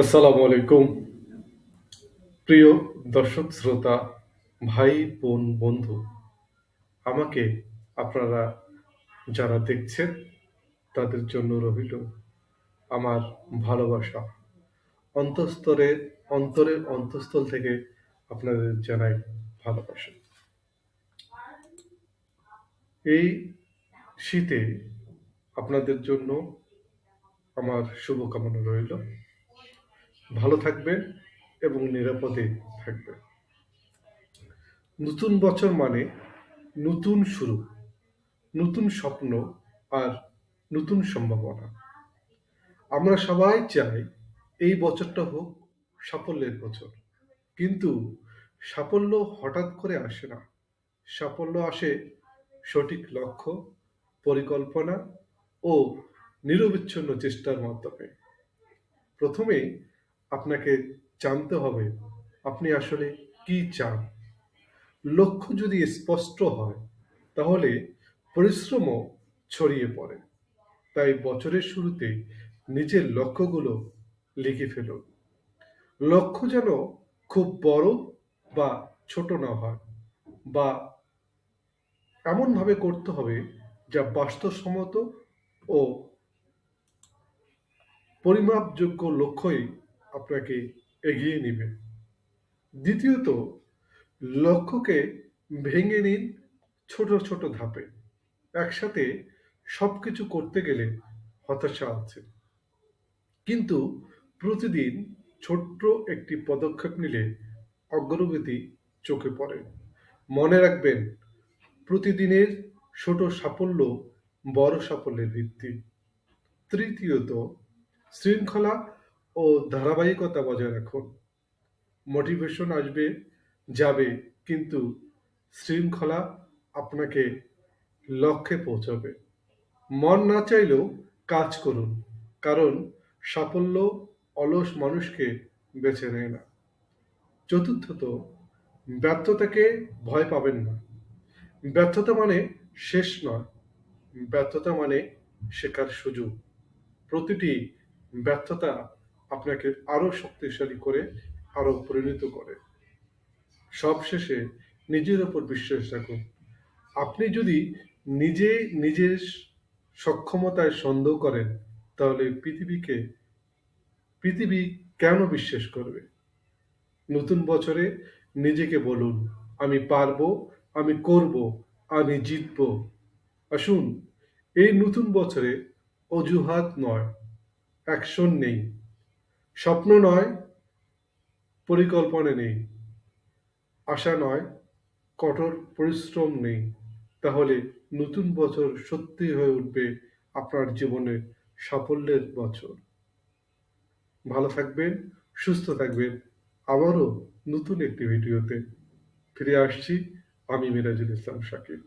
আসসালামু আলাইকুম। প্রিয় দর্শক, শ্রোতা, ভাই, বোন, বন্ধু, আমাকে আপনারা যারা দেখছেন, তাদের জন্য রহিল আমার ভালোবাসা। অন্তঃস্তরের অন্তরের অন্তঃস্থল থেকে আপনাদের জানাই ভালোবাসা। এই শীতে আপনাদের জন্য আমার শুভকামনা রইল। ভালো থাকবেন এবং নিরাপদে থাকবেন নতুন বছর মানে নতুন শুরু, নতুন স্বপ্ন আর নতুন সম্ভাবনা। আমরা সবাই চাই এই বছরটা হোক সাফল্যের বছর, কিন্তু সাফল্য হঠাৎ করে আসে না। সাফল্য আসে সঠিক লক্ষ্য, পরিকল্পনা ও নিরবিচ্ছিন্ন চেষ্টার মাধ্যমে। প্রথমে আপনাকে জানতে হবে আপনি আসলে কি চান। লক্ষ্য যদি স্পষ্ট হয়, তাহলে পরিশ্রমও ছড়িয়ে পড়ে। তাই বছরের শুরুতে নিজের লক্ষ্যগুলো লিখে ফেলুন। লক্ষ্য যেন খুব বড় বা ছোট না হয়, বা এমনভাবে করতে হবে যা বাস্তবসম্মত ও পরিমাপযোগ্য লক্ষ্যই আপনাকে এগিয়ে নেবে। দ্বিতীয়ত, লক্ষ্যকে ভেঙে নিন ছোট ছোট ধাপে। একসাথে সব কিছু করতে গেলে হতাশা আছে। কিন্তু প্রতিদিন ছোট্ট একটি পদক্ষেপ নিলে অগ্রগতি চোখে পড়ে। মনে রাখবেন, প্রতিদিনের ছোট সাফল্য বড় সাফল্যের ভিত্তি। তৃতীয়ত, শৃঙ্খলা ও ধারাবাহিকতা বজায় রাখুন। মোটিভেশন আসবে, যাবে, কিন্তু শৃঙ্খলা আপনাকে লক্ষ্যে পৌঁছাবে। মন না চাইলেও কাজ করুন, কারণ সাফল্য অলস মানুষকে বেছে নেয় না। চতুর্থত, ব্যর্থতাকে ভয় পাবেন না। ব্যর্থতা মানে শেষ নয়, ব্যর্থতা মানে শেখার সুযোগ। প্রতিটি ব্যর্থতা আপনাকে আরও শক্তিশালী করে, আরও পরিণত করে। সবশেষে নিজের ওপর বিশ্বাস রাখুন। আপনি যদি নিজে নিজের সক্ষমতায় সন্দেহ করেন, তাহলে পৃথিবীকে, পৃথিবী কেন বিশ্বাস করবে? নতুন বছরে নিজেকে বলুন, আমি পারব, আমি করব, আমি জিতব। আসুন, এই নতুন বছরে অজুহাত নয়, অ্যাকশন নেই। স্বপ্ন নয়, পরিকল্পনা নেই। আশা নয়, কঠোর পরিশ্রম নেই। তাহলে নতুন বছর সত্যি হয়ে উঠবে আপনার জীবনে সাফল্যের বছর। ভালো থাকবেন, সুস্থ থাকবেন। আবারও নতুন একটি ভিডিওতে ফিরে আসছি। আমি মিরাজুল ইসলাম শাকিব